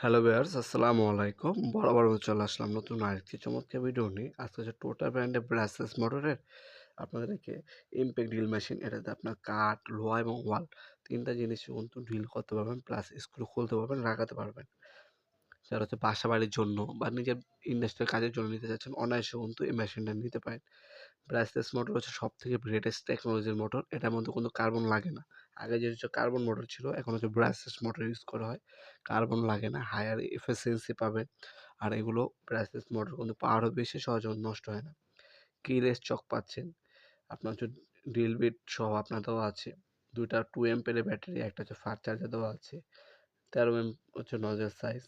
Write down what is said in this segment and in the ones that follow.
Hello viewers, আসসালামু আলাইকুম। বরাবর চলে আসলাম নতুন আরেকটি চমৎকার ভিডিও নিয়ে। আজকে হচ্ছে টোটাল ব্র্যান্ডের ব্রাসেস মোটরের আপনাদেরকে ইমপ্যাক্ট ড্রিল মেশিন এটাতে আপনার কাঠ, লোহা এবং ওয়াল তিনটা জিনিস কিন্তু ড্রিল করতে পারবেন প্লাস স্ক্রু খুলতে পারবেন লাগাতে পারবেন। যারা হচ্ছে বাসা বাড়ির জন্য বা নিজের ইন্ডাস্ট্রিয়াল কাজের জন্য নিতে চাচ্ছেন, অনায়াসে কিন্তু এই মেশিনটা নিতে পারেন। ব্রাসলেস মোটর হচ্ছে সব থেকে গ্রেটেস্ট টেকনোলজির মোটর এটার মধ্যে কোনো কার্বন লাগে না। আগে যে হচ্ছে কার্বন মোটর ছিল, এখন হচ্ছে ব্রাসলেস মোটর ইউজ করা হয়। কার্বন লাগে না, হায়ার এফিসিয়েন্সি পাবেন আর এগুলো ব্রাসলেস মোটর কিন্তু পাওয়ারও বেশি সহজে নষ্ট হয় না। কিলেস চক পাচ্ছেন, আপনার হচ্ছে ড্রিল বিট সহ আপনার দেওয়া আছে, দুইটা টু এমপের ব্যাটারি একটা হচ্ছে ফাস্ট চার্জার দেওয়া আছে, তেরো এম হচ্ছে নজের সাইজ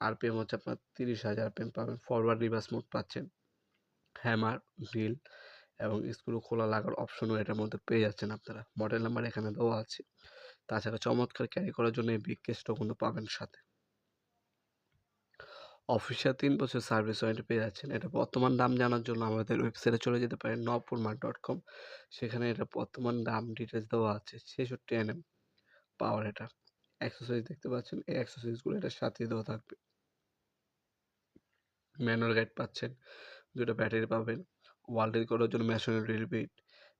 আরপিএম হচ্ছে আপনার তিরিশ হাজার আরপিএম পাবেন ফরওয়ার্ড রিভার্স মোড পাচ্ছেন হ্যামার ড্রিল এবং স্ক্রু খোলা লাগার অপশনও এটার মধ্যে পেয়ে যাচ্ছেন আপনারা। মডেল নাম্বার এখানে দেওয়া আছে। তাছাড়া চমৎকার ক্যারি করার জন্য এই বিগ কেসটাও কিন্তু পাবেন সাথে। অফিসিয়াল তিন বছর সার্ভিস ওয়ারেন্টি পেয়ে যাচ্ছেন। এটা বর্তমান দাম জানার জন্য আমাদের ওয়েবসাইটে চলে যেতে পারেন নপুর মার্ট ডট কম সেখানে এটা বর্তমান দাম ডিটেলস দেওয়া আছে, ছেষট্টি এনএম পাওয়ার এটা। অ্যাক্সেসরিজ দেখতে পাচ্ছেন, এই অ্যাক্সেসরিজগুলো এটার সাথে দেওয়া থাকবে। ম্যানুয়াল গাইড পাচ্ছেন, দুটো ব্যাটারি পাবেন। ওয়াল করার জন্য মেশিনের বিট।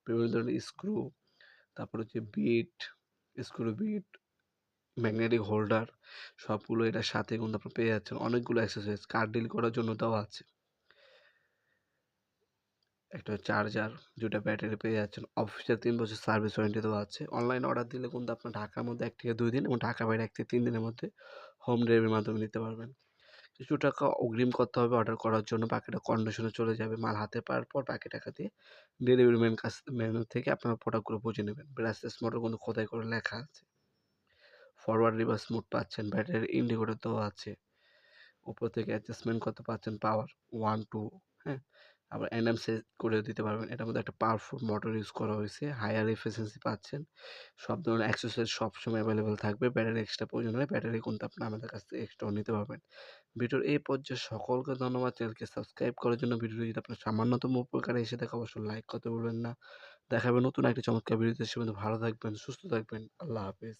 বিভিন্ন ধরনের স্ক্রু তারপর হচ্ছে bit screw bit magnetic holder সবগুলো এটার সাথে কিন্তু আপনার পেয়ে যাচ্ছেন। অনেকগুলো অ্যাক্সেসরিজ কার ডিল করার জন্য দেওয়া আছে। একটা চার্জার দুটা ব্যাটারি পেয়ে যাচ্ছেন। অফিসিয়াল তিন বছর সার্ভিস ওয়ারেন্টি দেওয়া আছে। অনলাইন অর্ডার দিলে কিন্তু আপনার ঢাকার মধ্যে এক থেকে দুই দিন এবং ঢাকা বাইরে এক থেকে তিন দিনের মধ্যে হোম ডেলিভারির মাধ্যমে নিতে পারবেন। কিছু টাকা অগ্রিম করতে হবে অর্ডার করার জন্য। বাকিটা কন্ডিশনে চলে যাবে মাল হাতে পাওয়ার পর বাকি টাকা দিয়ে ডেলিভারি ম্যান কাছ ম্যান থেকে আপনার প্রোডাক্টগুলো বুঝে নেবেন। ব্রাসলেস মোটর কিন্তু খোদাই করে লেখা আছে। ফরওয়ার্ড রিভার্স মোড পাচ্ছেন ব্যাটারির ইন্ডিকেটর দেওয়া আছে। উপর থেকে অ্যাডজাস্টমেন্ট করতে পারছেন পাওয়ার ওয়ান টু হ্যাঁ? আবার এনএম করে দিতে পারবেন। এটার মধ্যে একটা পাওয়ারফুল মোটর ইউজ করা হয়েছে। হায়ার এফিসিয়েন্সি পাচ্ছেন। সব ধরনের অ্যাক্সেসরিজ সবসময় অ্যাভেলেবেল থাকবে। ব্যাটারি এক্সট্রা প্রয়োজন হলে ব্যাটারি কিন্তু আপনি আমাদের কাছ থেকে এক্সট্রাও নিতে পারবেন। ভিডিওর এই পর্যায়ে সকলকে ধন্যবাদ। চ্যানেলকে সাবস্ক্রাইব করার জন্য ভিডিওটি যদি আপনার সামান্যতম উপকারে এসে দেখা অবশ্যই লাইক করতে বলবেন না। দেখাবে নতুন একটি চমৎকার ভিডিওতে। সে ভালো থাকবেন, সুস্থ থাকবেন। আল্লাহ হাফিজ।